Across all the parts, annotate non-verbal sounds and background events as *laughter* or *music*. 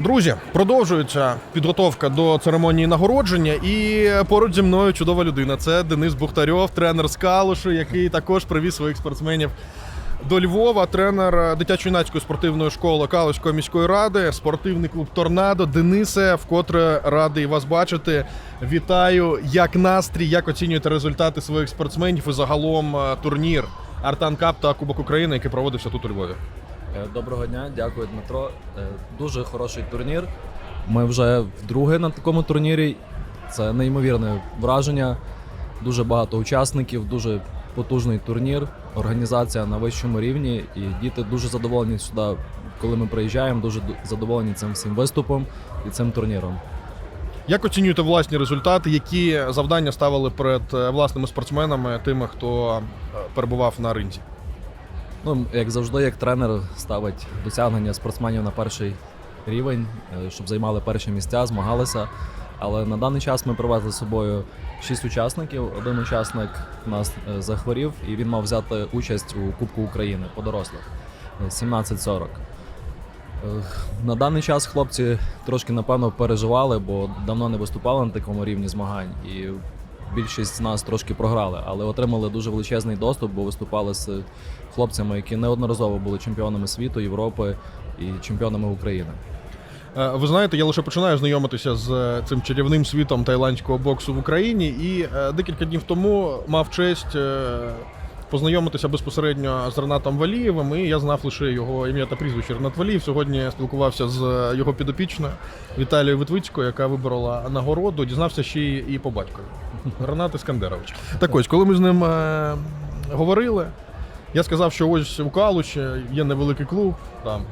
Друзі, продовжується підготовка до церемонії нагородження, і поруч зі мною чудова людина. Це Денис Бухтарьов, тренер з Калушу, який також привіз своїх спортсменів до Львова, тренер дитячо-юнацької спортивної школи Калуської міської ради, спортивний клуб Торнадо. Денисе, вкотре радий вас бачити. Вітаю. Як настрій, як оцінюєте результати своїх спортсменів і загалом е, турнір Артан Кап та Кубок України, який проводився тут у Львові. Е, Доброго дня, дякую, Дмитро. Е, Дуже хороший турнір. Ми вже вдруге на такому турнірі. Це неймовірне враження. Дуже багато учасників, дуже потужний турнір, організація на вищому рівні. І діти дуже задоволені сюди, коли ми приїжджаємо, дуже задоволені цим всім виступом і цим турніром. Як оцінюєте власні результати? Які завдання ставили перед е, власними спортсменами, тими, хто перебував на ринзі? Ну, як завжди, як тренер ставить досягнення спортсменів на перший рівень, е, щоб займали перші місця, змагалися. Але на даний час ми привезли з собою шість учасників. Один учасник у нас е, захворів, і він мав взяти участь у Кубку України по дорослих е, 17-40. Е, На даний час хлопці трошки напевно переживали, бо давно не виступали на такому рівні змагань. І більшість з нас трошки програли, але отримали дуже величезний доступ, бо виступали з хлопцями, які неодноразово були чемпіонами світу, Європи і чемпіонами України. Е, Ви знаєте, я лише починаю знайомитися з е, цим чарівним світом тайландського боксу в Україні, і е, декілька днів тому мав честь познайомитися безпосередньо з Ренатом Валієвим, і я знав лише його ім'я та прізвище Ренат Валієв. Сьогодні я спілкувався з його підопічною Віталією Витвицькою, яка виборола нагороду. Дізнався ще і по батькові. Ренат Іскандерович. Так ось, коли ми з ним е, говорили, я сказав, що ось у Калуші є невеликий клуб там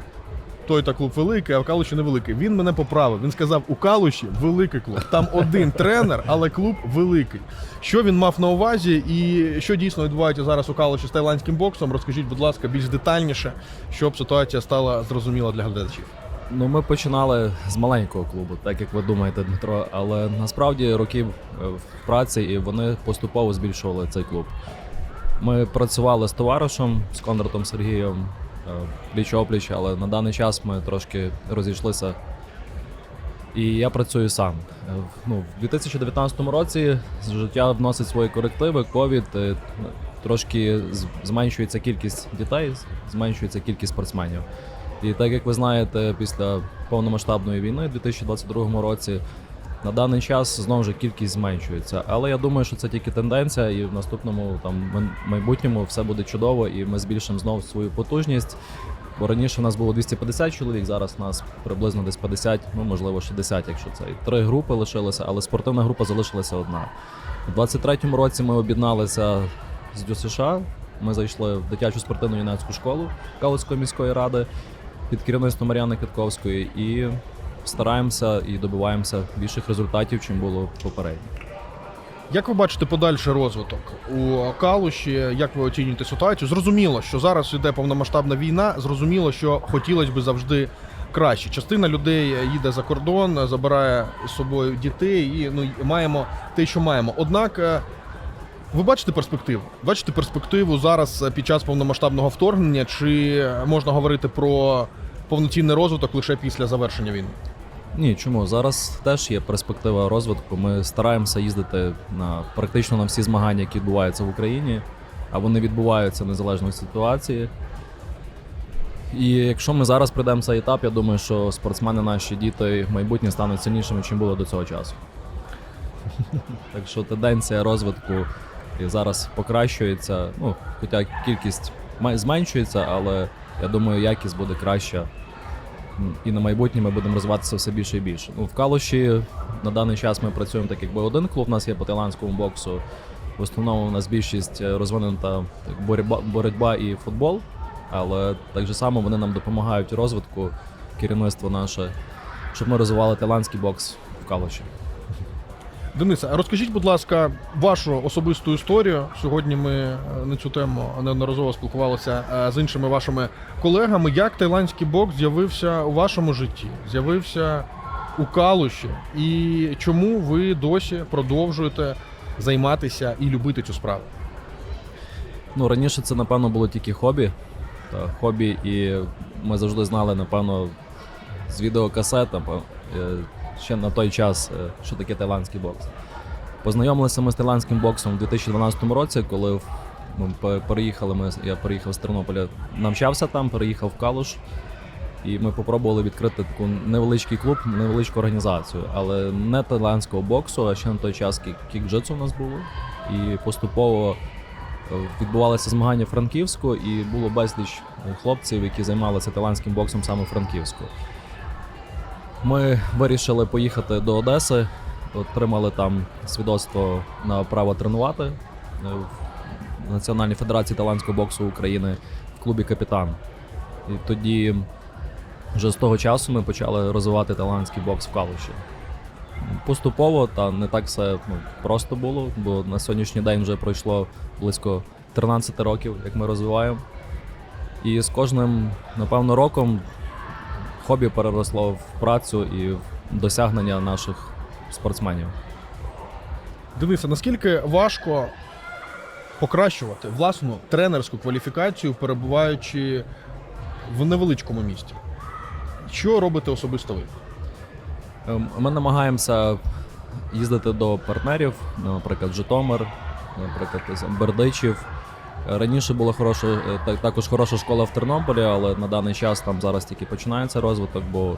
той та клуб великий, а в Калуші невеликий. Він мене поправив. Він сказав, у Калуші великий клуб. Там один тренер, але клуб великий. Що він мав на увазі, і що дійсно відбувається зараз у Калуші з тайландським боксом? Розкажіть, будь ласка, більш детальніше, щоб ситуація стала зрозуміла для глядачів. Ну, ми починали з маленького клубу, так як ви думаєте, Дмитро. Але насправді років е, в праці і вони поступово збільшували цей клуб. Ми працювали з товаришем, з Кондратом Сергієм пліч опліч, але на даний час ми трошки розійшлися. І я працюю сам. Е, Ну, в 2019 році життя вносить свої корективи, ковід, е, трошки зменшується кількість дітей, зменшується кількість спортсменів. І так як ви знаєте, після повномасштабної війни у 2022 році на даний час знову ж кількість зменшується. Але я думаю, що це тільки тенденція, і в наступному там май- майбутньому все буде чудово, і ми збільшимо знову свою потужність. Бо раніше у нас було 250 чоловік, зараз нас приблизно десь 50, ну можливо 60, якщо це. І три групи лишилися, але спортивна група залишилася одна. У 23-му році ми об'єдналися з ДЮСШ. Ми зайшли в дитячу спортивну юнацьку школу Калицької міської ради під керівництвом Мар'яни Китковської і стараємося і добиваємося більших результатів, чим було попередньо. Як ви бачите подальший розвиток у Калуші? Як ви оцінюєте ситуацію? Зрозуміло, що зараз йде повномасштабна війна. Зрозуміло, що хотілося б завжди краще. Частина людей їде за кордон, забирає з собою дітей, і ну маємо те, що маємо. Однак. е, Ви бачите перспективу? Бачите перспективу зараз під час повномасштабного вторгнення? Чи можна говорити про повноцінний розвиток лише після завершення війни? Ні, чому зараз теж є перспектива розвитку. Ми стараємося їздити на практично на всі змагання, які відбуваються в Україні, а вони відбуваються незалежно від ситуації. І якщо ми зараз пройдемо цей етап, я думаю, що спортсмени, наші діти в майбутнє стануть сильнішими, чим було до цього часу. *laughs* Так що тенденція розвитку і зараз покращується. Ну, хоча кількість зменшується, але я думаю, якість буде краща і на майбутнє ми будемо розвиватися все більше і більше. Ну, в Калуші на даний час ми працюємо так, якби один клуб. У нас є по тайландському боксу. В основному у нас більшість розвинута розвинена боротьба, боротьба і футбол, але так же само вони нам допомагають розвитку, керівництво наше, щоб ми розвивали тайландський бокс в Калуші. Денисе, а розкажіть, будь ласка, вашу особисту історію. Сьогодні ми е, на цю тему неодноразово спілкувалися е, з іншими вашими колегами. Як тайландський бокс з'явився у вашому житті? З'явився у Калуші? І чому ви досі продовжуєте займатися і любити цю справу? Ну, раніше це, напевно, було тільки хобі. Та, хобі, і ми завжди знали, напевно, з відеокасетами. Ще на той час, е, що таке тайландський бокс. Познайомилися ми з тайландським боксом у 2012 році, коли ми переїхали. Ми, я переїхав з Тернополя, навчався там, переїхав в Калуш. І ми спробували відкрити таку невеличкий клуб, невеличку організацію, але не тайландського боксу, а ще на той час кік- кік-джитсу у нас було. І поступово е, відбувалися змагання в Франківську, і було безліч е, хлопців, які займалися тайландським боксом саме в Франківську. Ми вирішили поїхати до Одеси, отримали там свідоцтво на право тренувати е, в Національній федерації тайландського боксу України в клубі Капітан. І тоді вже з того часу ми почали розвивати тайландський бокс в Калуші. Поступово та не так все ну, просто було, бо на сьогоднішній день вже пройшло близько 13 років, як ми розвиваємо. І з кожним, напевно, роком хобі переросло в працю і в досягнення наших спортсменів. Денисе, наскільки важко покращувати власну тренерську кваліфікацію, перебуваючи в невеличкому місті? Що робите особисто ви? Ем, Ми намагаємося їздити до партнерів, наприклад, Житомир, наприклад, Бердичів. Раніше була хороша, е, також хороша школа в Тернополі, але на даний час там зараз тільки починається розвиток, бо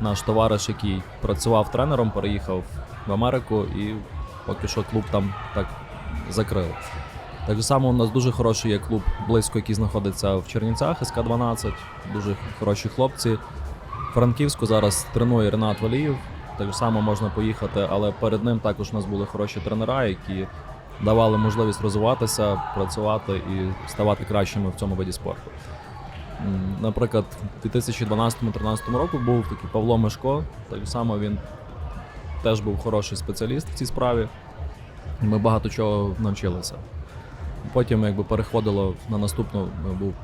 наш товариш, який працював тренером, переїхав в Америку і поки що клуб там так закрили. Так само у нас дуже хороший є клуб близько, який знаходиться в Чернівцях, СК-12, дуже хороші хлопці. Франківську зараз тренує Ренат Валіїв. Так само можна поїхати, але перед ним також у нас були хороші тренера, які давали можливість розвиватися, працювати і ставати кращими в цьому виді спорту. Наприклад, у 2012-2013 року був такий Павло Мишко. Так само він теж був хороший спеціаліст в цій справі. Ми багато чого навчилися. Потім якби переходило на наступну е, був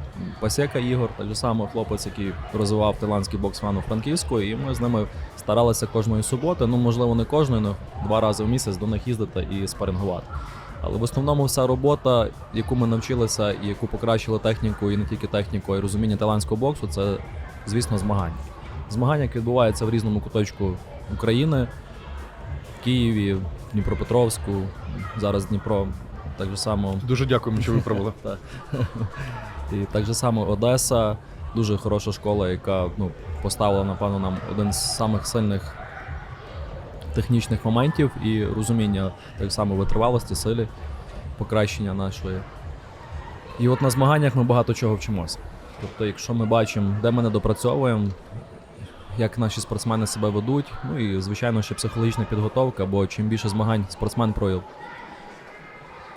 Пасека Ігор, так само хлопець, який розвивав тайландський бокс ван у Франківську, і ми з ними старалися кожної суботи, ну можливо не кожної, але два рази в місяць до них їздити і спарингувати. Але в основному вся робота, яку ми навчилися і яку покращили техніку, і не тільки техніку, а й розуміння тайландського боксу, це, звісно, змагання. Змагання, які відбуваються в різному куточку України, в Києві, в Дніпропетровську, зараз Дніпро, так же само Дуже дякуємо, що ви провели. *laughs* І так же само Одеса, дуже хороша школа, яка ну, поставила, напевно, нам один з самих сильних технічних моментів і розуміння так само витривалості, силі, покращення нашої. І от на змаганнях ми багато чого вчимося. Тобто, якщо ми бачимо, де ми не допрацьовуємо, як наші спортсмени себе ведуть, ну і звичайно ще психологічна підготовка, бо чим більше змагань спортсмен проявив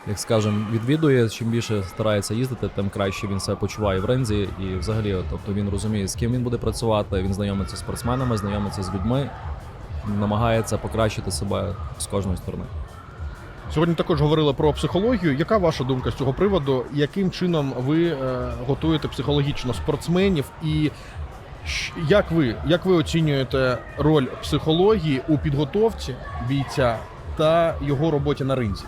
як скажем, відвідує, чим більше старається їздити, тим краще він себе почуває в ринзі. І взагалі, тобто він розуміє, з ким він буде працювати, він знайомиться з спортсменами, знайомиться з людьми, намагається покращити себе з кожної сторони. Сьогодні також говорили про психологію. Яка ваша думка з цього приводу? Яким чином ви е, готуєте психологічно спортсменів? І як ви, як ви оцінюєте роль психології у підготовці бійця та його роботі на ринзі?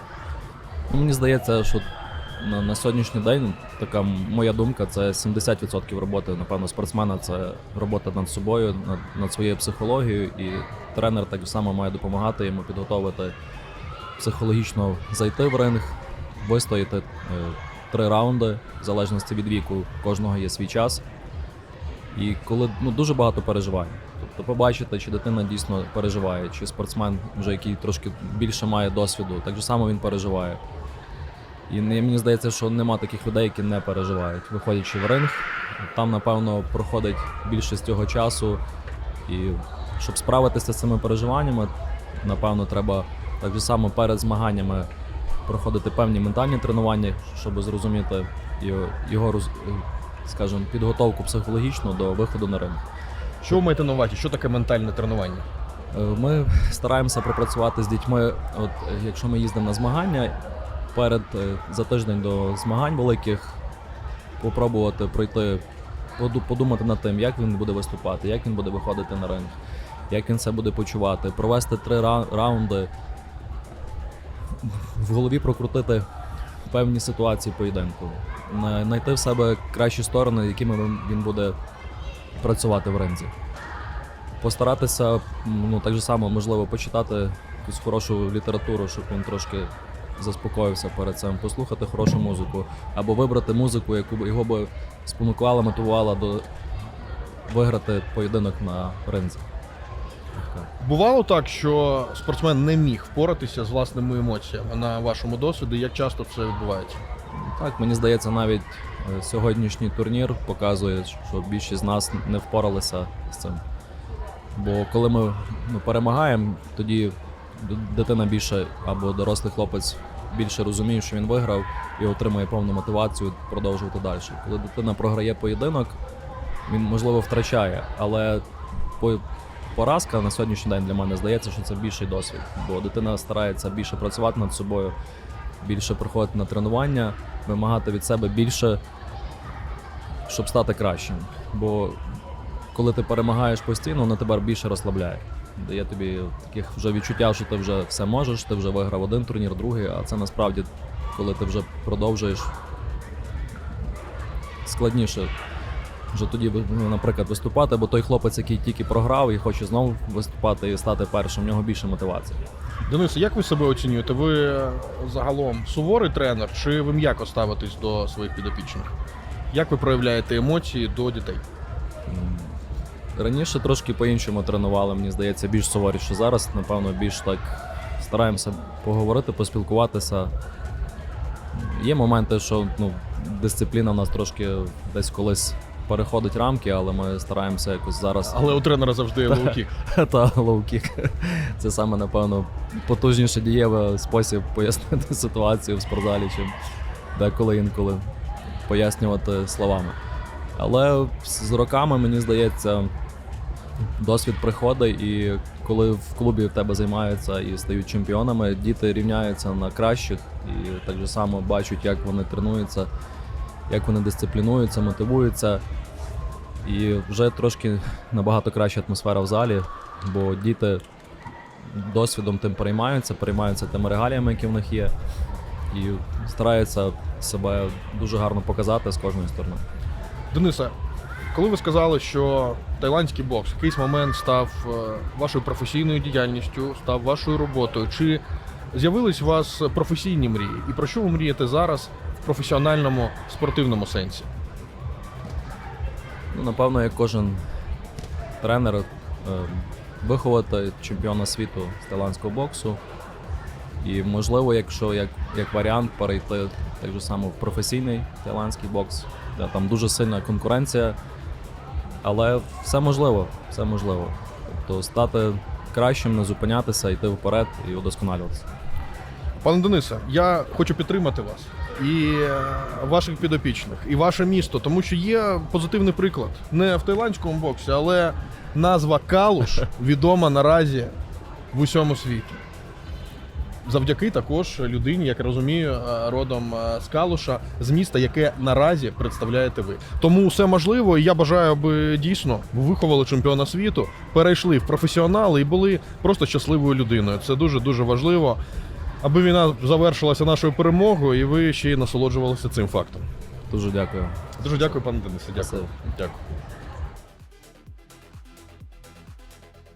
Ну, Мені здається, що на, на сьогоднішній день така моя думка це 70% роботи, напевно, спортсмена це робота над собою, над, над своєю психологією, і тренер так само має допомагати йому підготовити психологічно зайти в ринг, вистояти е, три раунди, в залежності від віку, кожного є свій час. І коли ну, дуже багато переживань. Тобто побачити, чи дитина дійсно переживає, чи спортсмен, вже який трошки більше має досвіду, так же само він переживає. І мені здається, що нема таких людей, які не переживають. Виходячи в ринг, там, напевно, проходить більшість цього часу. І щоб справитися з цими переживаннями, напевно, треба так же само перед змаганнями проходити певні ментальні тренування, щоб зрозуміти його, скажімо, підготовку психологічну до виходу на ринг. Що ви маєте на увазі? Що таке ментальне тренування? Е, Ми стараємося пропрацювати з дітьми. От якщо ми їздимо на змагання, перед е, за тиждень до змагань великих попробувати пройти, подумати над тим, як він буде виступати, як він буде виходити на ринг, як він себе буде почувати, провести три раунди, в голові прокрутити певні ситуації поєдинку, знайти в себе кращі сторони, якими він- буде працювати в ринзі. постаратися ну, так же само, можливо, почитати якусь хорошу літературу, щоб він трошки заспокоївся перед цим, послухати хорошу музику, або вибрати музику, яку б його би спонукувала, мотивувала до виграти поєдинок на ринзі. Бувало так, що спортсмен не міг впоратися з власними емоціями на вашому досвіді. Як часто це відбувається? Так, мені здається, навіть е, сьогоднішній турнір показує, що більшість з нас не впоралися з цим. Бо коли ми ну, перемагаємо, тоді дитина більше або дорослий хлопець більше розуміє, що він виграв і отримує повну мотивацію продовжувати далі. Коли дитина програє поєдинок, він можливо втрачає, але по- поразка на сьогоднішній день для мене здається, що це більший досвід, бо дитина старається більше працювати над собою, більше приходити на тренування, вимагати від себе більше, щоб стати кращим. Бо коли ти перемагаєш постійно, воно тебе більше розслабляє. Дає тобі таких вже відчуття, що ти вже все можеш, ти вже виграв один турнір, другий, а це насправді, коли ти вже продовжуєш складніше. Вже тоді, ну, наприклад, виступати, бо той хлопець, який тільки програв і хоче знову виступати і стати першим, в нього більше мотивації. Денис, як ви себе оцінюєте? Ви е, загалом суворий тренер, чи ви м'яко ставитесь до своїх підопічних? Як ви проявляєте емоції до дітей? Раніше трошки по-іншому тренували, мені здається, більш суворіше. Зараз, напевно, більш так стараємося поговорити, поспілкуватися. Є моменти, що ну, дисципліна в нас трошки десь колись переходить рамки, але ми стараємося якось зараз. Але у тренера завжди є лоу-кік. *laughs* Та лоу-кік. Це саме, напевно, потужніше дієвий спосіб пояснити *laughs* ситуацію в спортзалі, чим деколи інколи пояснювати словами. Але з роками, мені здається, досвід приходить, і коли в клубі в тебе займаються і стають чемпіонами, діти рівняються на кращих і так же само бачать, як вони тренуються, як вони дисциплінуються, мотивуються. І вже трошки набагато краща атмосфера в залі, бо діти досвідом тим переймаються, переймаються тими регаліями, які в них є, і стараються себе дуже гарно показати з кожної сторони. Денисе, коли ви сказали, що тайландський бокс в якийсь момент став е, вашою професійною діяльністю, став вашою роботою, чи з'явились у вас професійні мрії? І про що ви мрієте зараз в професіональному спортивному сенсі? Ну, напевно, як кожен тренер, е, виховати чемпіона світу з тайландського боксу. І можливо, якщо як, як варіант перейти так же само в професійний тайландський бокс, де там дуже сильна конкуренція. Але все можливо, все можливо. Тобто стати кращим, не зупинятися, йти вперед і удосконалюватися. Пане Денисе, я хочу підтримати вас і е, ваших підопічних, і ваше місто, тому що є позитивний приклад. Не в тайландському боксі, але назва Калуш відома наразі в усьому світі. Завдяки також людині, як я розумію, е, родом е, з Калуша, з міста, яке наразі представляєте ви. Тому все можливо, і я бажаю, аби дійсно виховали чемпіона світу, перейшли в професіонали і були просто щасливою людиною. Це дуже дуже важливо, аби війна завершилася нашою перемогою, і ви ще й насолоджувалися цим фактом. Дуже дякую. Дуже дякую, пане Денисе. Дякую. Дякую.